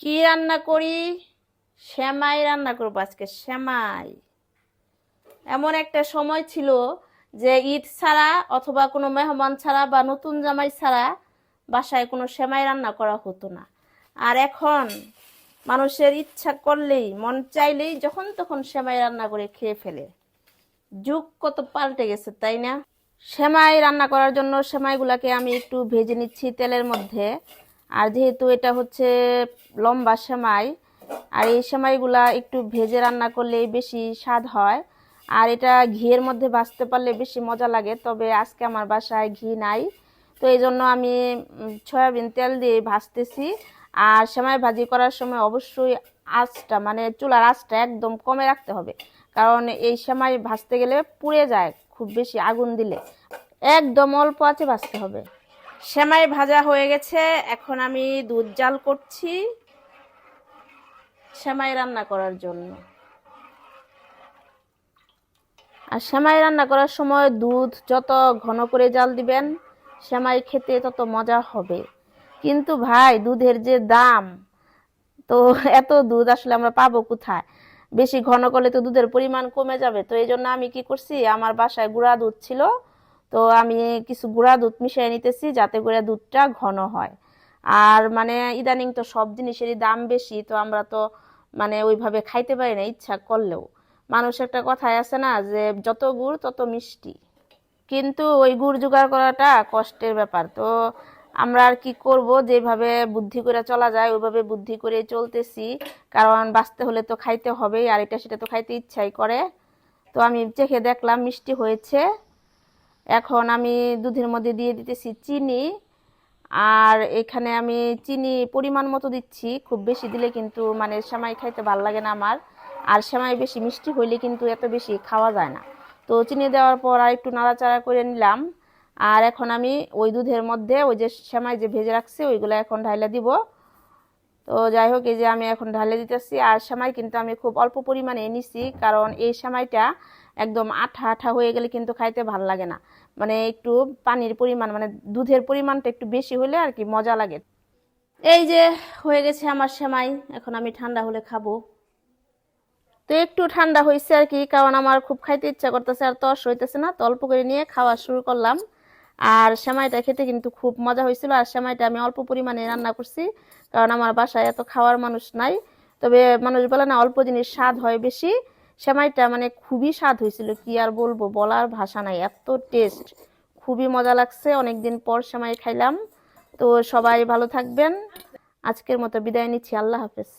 কি রান্না করি? শ্যামাই রান্না করব আজকে শ্যামাই এমন একটা সময় ছিল যে ঈদ ছাড়া অথবা কোনো মেহমান ছাড়া বা নতুন জামাই ছাড়া বাসায় কোনো শ্যামাই রান্না করা হতো না। আর এখন মানুষের ইচ্ছা করলেই, মন চাইলেই যখন তখন শ্যামাই রান্না করে খেয়ে ফেলে। যুগ কত পাল্টে গেছে, তাই না? সেমাই রান্না করার জন্য সেমাইগুলোকে আমি একটু ভেজে নিচ্ছি তেলের মধ্যে। আর যেহেতু এটা হচ্ছে লম্বা সেমাই, আর এই সেমাইগুলা একটু ভেজে রান্না করলে বেশি স্বাদ হয়। আর এটা ঘিয়ের মধ্যে ভাজতে পারলে বেশি মজা লাগে, তবে আজকে আমার বাসায় ঘি নাই। তো এই জন্য আমি সয়াবিন তেল দিয়ে ভাজতেছি। আর সেমাই ভাজি করার সময় অবশ্যই আঁচটা মানে চুলার আঁচটা একদম কমে রাখতে হবে। কারণ এই সেমাই ভাজতে গেলে পুড়ে যায়, খুব বেশি আগুন দিলে। একদম অল্প আছে ভাজতে হবে। সেমাই ভাজা হয়ে গেছে। এখন আমি দুধ জাল করছি সেমাই রান্না করার জন্য। আর সেমাই রান্না করার সময় দুধ যত ঘন করে জাল দিবেন, সেমাই খেতে তত মজা হবে। কিন্তু ভাই, দুধের যে দাম, তো এত দুধ আসলে আমরা পাবো কোথায়? বেশি ঘন করলে তো দুধের পরিমাণ কমে যাবে। তো এই জন্য আমি কি করছি, আমার বাসায় গুঁড়া দুধ ছিল তো আমি কিছু গুঁড়া দুধ মিশিয়ে নিতেছি, যাতে করে দুধটা ঘন হয়। আর মানে ইদানিং তো সব জিনিসেরই দাম বেশি, তো আমরা তো মানে ওইভাবে খাইতে পারি না, ইচ্ছা করলেও। মানুষ একটা কথাই আছে না, যে যত গুড় তত মিষ্টি। কিন্তু ওই গুড় জোগাড় করাটা কষ্টের ব্যাপার। তো আমরা আর কি করব, যেভাবে বুদ্ধি করে চলা যায়, ওইভাবে বুদ্ধি করে চলতেছি। কারণ বাঁচতে হলে তো খাইতে হবেই, আর এটা সেটা তো খাইতে ইচ্ছাই করে। তো আমি চেখে দেখলাম, মিষ্টি হয়েছে। এখন আমি দুধের মধ্যে দিয়ে দিতেছি চিনি, আর এখানে আমি চিনি পরিমাণ মতো দিচ্ছি, খুব বেশি দিলে কিন্তু মানে সেমাই খাইতে ভালো লাগে না আমার। আর সেমাই বেশি মিষ্টি হইলে কিন্তু এত বেশি খাওয়া যায় না। তো চিনি দেওয়ার পর আর একটু নাড়াচাড়া করে নিলাম। আর এখন আমি ওই দুধের মধ্যে ওই যে সেমাই যে ভেজে রাখছি, ওইগুলো এখন ঢাইলা দিব। তো যাই হোক, এই যে আমি এখন ঢালে দিতেছি। আর সেমাই কিন্তু আমি খুব অল্প পরিমাণে নিছি কারণ এই সেমাইটা একদম আঠা আঠা হয়ে গেলে কিন্তু খাইতে ভালো লাগে না। মানে একটু পানির পরিমাণ মানে দুধের পরিমাণটা একটু বেশি হলে আর কি মজা লাগে। এই যে হয়ে গেছে আমার সেমাই, এখন আমি ঠান্ডা হলে খাব। তো একটু ঠান্ডা হয়েছে আর কি, কারণ আমার খুব খাইতে ইচ্ছা করতেছে, আর তস হইতেছে না, তো অল্প করে নিয়ে খাওয়া শুরু করলাম। আর সেমাইটা খেতে কিন্তু খুব মজা হয়েছিল আর সেমাইটা আমি অল্প পরিমাণে রান্না করছি, কারণ আমার বাসায় এত খাওয়ার মানুষ নাই। তবে মানুষ বলে না, অল্প জিনিস স্বাদ হয় বেশি। সেমাইটা মানে খুবই স্বাদ হয়েছিল, কি আর বলব, বলার ভাষা নাই, এত টেস্ট খুবই মজা লাগছে, অনেকদিন পর সেমাই খাইলাম। তো সবাই ভালো থাকবেন। আজকের মতো বিদায় নিচ্ছি, আল্লাহ হাফেজ।